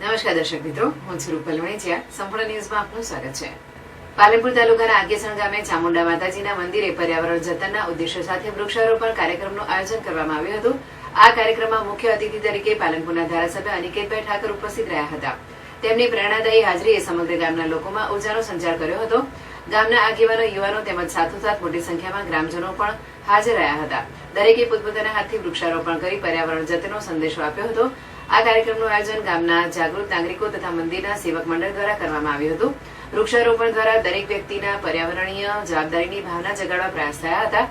નમસ્કાર દર્શક મિત્રો, હું છું રૂપલ વણેચિયા સંપૂર્ણ ન્યૂઝમાં આપનું સ્વાગત છે. પાલનપુર તાલુકાના આગેસણ ગામે ચામુંડા માતાજીના મંદિરે પર્યાવરણ જતનના ઉદ્દેશ્ય સાથે વૃક્ષારોપણ કાર્યક્રમનું આયોજન કરવામાં આવ્યું હતું. આ કાર્યક્રમમાં મુખ્ય અતિથિ તરીકે પાલનપુરના ધારાસભ્ય અનિકેતભાઈ ઠાકર ઉપસ્થિત રહ્યા હતા. તેમની પ્રેરણાદાયી હાજરીએ સમગ્ર ગામના લોકોમાં ઉર્જાનો સંચાર કર્યો હતો. ગામના આગેવાનો, યુવાનો તેમજ સાથોસાથ મોટી સંખ્યામાં ગ્રામજનો પણ હાજર રહ્યા હતા. દરેકે પોતપોતાના હાથથી વૃક્ષારોપણ કરી પર્યાવરણ જતનનો સંદેશો આપ્યો હતો. આ કાર્યક્રમનું આયોજન ગામના જાગૃત નાગરિકો તથા મંદિરના સેવક મંડળ દ્વારા કરવામાં આવ્યું હતું. વૃક્ષારોપણ દ્વારા દરેક વ્યક્તિના પર્યાવરણીય જવાબદારીની ભાવના જગાડવા પ્રયાસ થયા હતા.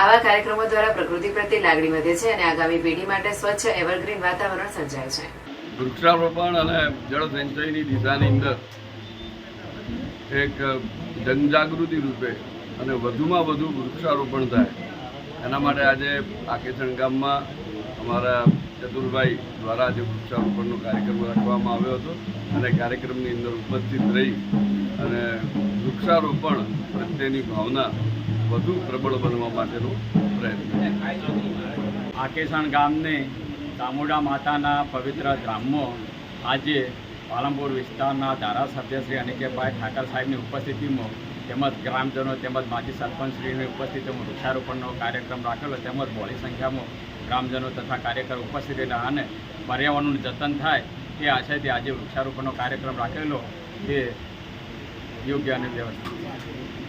આવા કાર્યક્રમો દ્વારા પ્રકૃતિ પ્રત્યે લાગણી વધે છે અને આગામી પેઢી માટે સ્વચ્છ એવરગ્રીન વાતાવરણ સર્જાય છે. વૃક્ષારોપણ અને જળ સંચયની દિશાની અંદર એક જનજાગૃતિ રૂપે અને વધુમાં વધુ વૃક્ષારોપણ થાય, એના માટે આજે આકેસણ ગામમાં અમારા ચતુરભાઈ દ્વારા જે વૃક્ષારોપણનો કાર્યક્રમ રાખવામાં આવ્યો હતો અને કાર્યક્રમની અંદર ઉપસ્થિત રહી અને વૃક્ષારોપણ પ્રત્યેની ભાવના વધુ પ્રબળ બનવા માટેનો પ્રયત્ન આકેસણ ગામને ચામુંડા માતાના પવિત્ર ધામમાં આજે પાલનપુર વિસ્તારના ધારાસભ્ય શ્રી અનિકેતભાઈ ઠાકર સાહેબની ઉપસ્થિતિમાં તેમજ ગ્રામજનો તેમજ માજી સરપંચશ્રીની ઉપસ્થિતિમાં વૃક્ષારોપણનો કાર્યક્રમ રાખેલો, તેમજ મોડી સંખ્યામાં ગ્રામજનો તથા કાર્યકર ઉપસ્થિત રહ્યા અને પર્યાવરણનું જતન થાય એ આશયથી આજે વૃક્ષારોપણનો કાર્યક્રમ રાખેલો તે યોગ્ય અને વ્યવસ્થિત.